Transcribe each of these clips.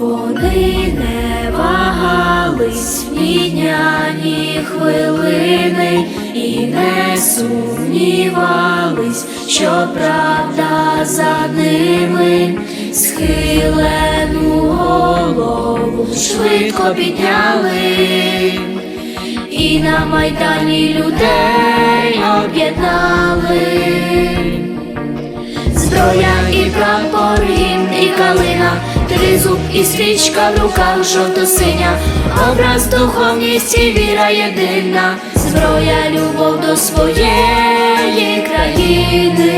Вони не вагались ні дня, ні хвилини і не сумнівались, що правда за ними схилену голову швидко підняли і на майдані людей об'єднали. Зброя і прапор, гімн і калина, тризуб і свічка в руках жовто-синя, образ духовність і віра єдина, зброя, любов до своєї країни.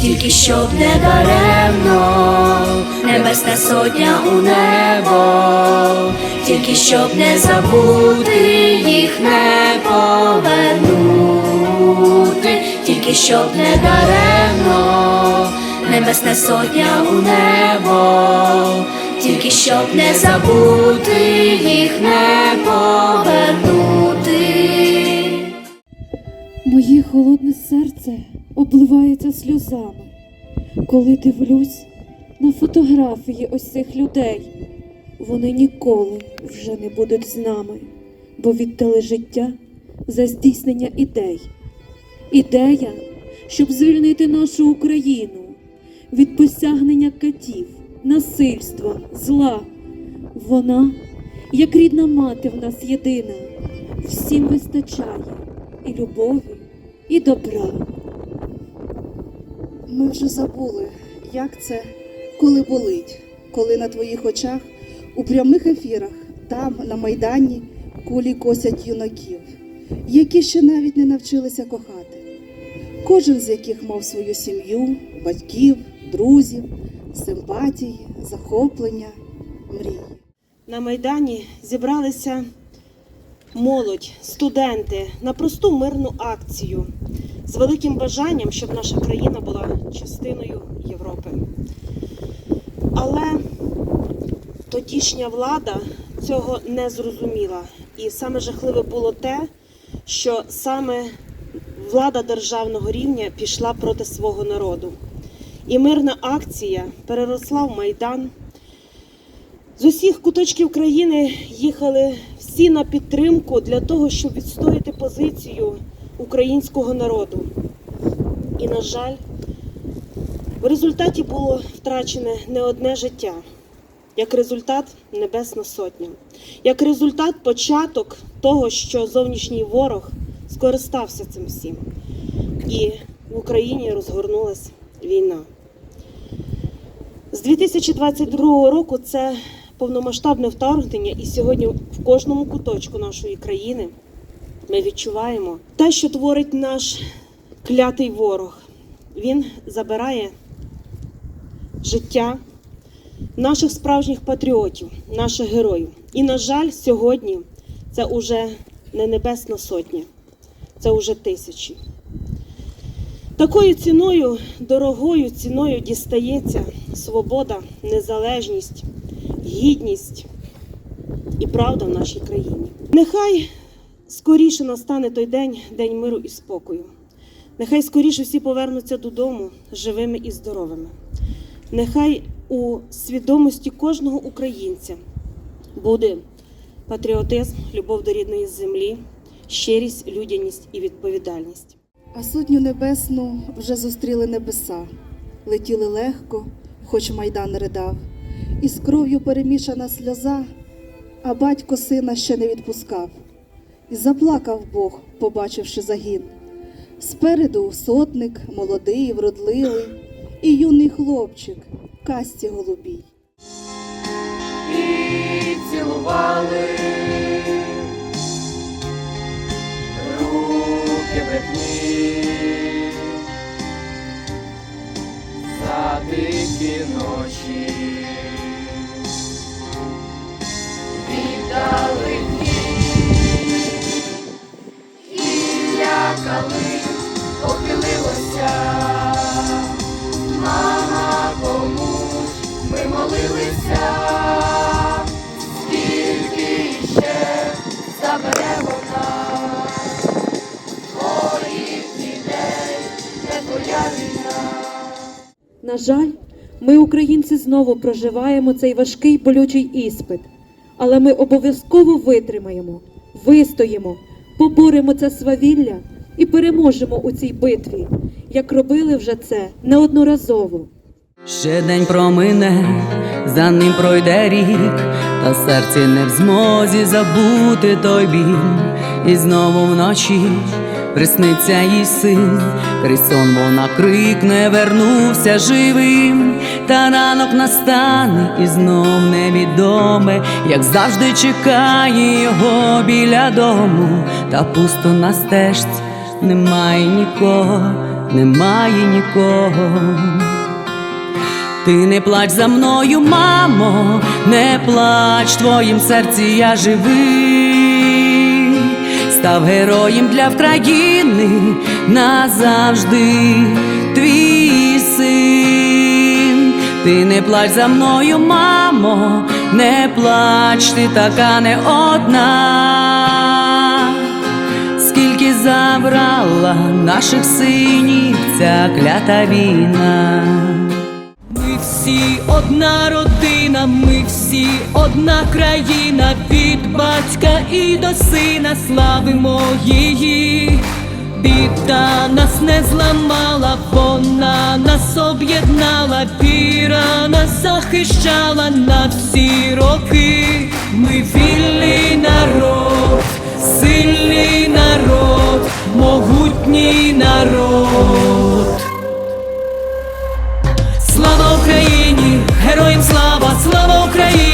Тільки щоб не даремно, небесна сотня у небо, тільки щоб не забути, щоб не даремно, небесна сотня у небо, тільки щоб не забути, їх не повернути. Моє холодне серце обливається сльозами, коли дивлюсь на фотографії ось цих людей. Вони ніколи вже не будуть з нами, бо віддали життя за здійснення ідей. Ідея, щоб звільнити нашу Україну від посягнення катів, насильства, зла. Вона, як рідна мати в нас єдина, всім вистачає і любові, і добра. Ми вже забули, як це, коли болить, коли на твоїх очах у прямих ефірах, там, на Майдані, кулі косять юнаків, які ще навіть не навчилися кохати. Кожен з яких мав свою сім'ю, батьків, друзів, симпатії, захоплення, мрії. На Майдані зібралися молодь, студенти на просту мирну акцію з великим бажанням, щоб наша країна була частиною Європи. Але тодішня влада цього не зрозуміла. І саме жахливе було те, що саме влада державного рівня пішла проти свого народу. І мирна акція переросла в Майдан. З усіх куточків країни їхали всі на підтримку для того, щоб відстояти позицію українського народу. І, на жаль, в результаті було втрачене не одне життя, як результат Небесна Сотня, як результат початок того, що зовнішній ворог скористався цим всім. І в Україні розгорнулася війна. З 2022 року це повномасштабне вторгнення, і сьогодні в кожному куточку нашої країни ми відчуваємо те, що творить наш клятий ворог. Він забирає життя наших справжніх патріотів, наших героїв. І, на жаль, сьогодні це уже не небесна сотня, це уже тисячі. Такою ціною, дорогою ціною дістається свобода, незалежність, гідність і правда в нашій країні. Нехай скоріше настане той день, день миру і спокою. Нехай скоріше всі повернуться додому живими і здоровими. Нехай у свідомості кожного українця буде патріотизм, любов до рідної землі, щирість, людяність і відповідальність. А сотню небесну вже зустріли небеса, летіли легко, хоч майдан ридав, і з кров'ю перемішана сльоза, а батько сина ще не відпускав. І заплакав Бог, побачивши загін. Спереду сотник, молодий, вродливий, і юний хлопчик в касті голубій. і цілували руки брехні за дикі ночі. Віддали дні. І лякали, похилилося. Мама, комусь ми молилися, На жаль, ми, українці, знову проживаємо цей важкий болючий іспит, але ми обов'язково витримаємо, вистоїмо, поборемо це свавілля і переможемо у цій битві, як робили вже це неодноразово. Ще день промине, за ним пройде рік, та серці не в змозі забути той біль, і знову вночі присниться їй син, сон вона крикне, вернувся живим, та ранок настане і знов невідоме, як завжди чекає його біля дому, та пусто на стежці немає нікого, немає нікого. Ти не плач за мною, мамо, не плач, в твоїм серці я живий, став героєм для України назавжди твій син. Ти не плач за мною, мамо, не плач, ти така не одна скільки забрала наших синів ця клята війна. Ми всі одна родина, ми всі одна країна, від батька і до сина славимо її. Біда нас не зламала, вона нас об'єднала, віра нас захищала на всі роки. Ми вільний народ, сильний народ, могутній народ. Слава Україні, героям слава, слава Україні,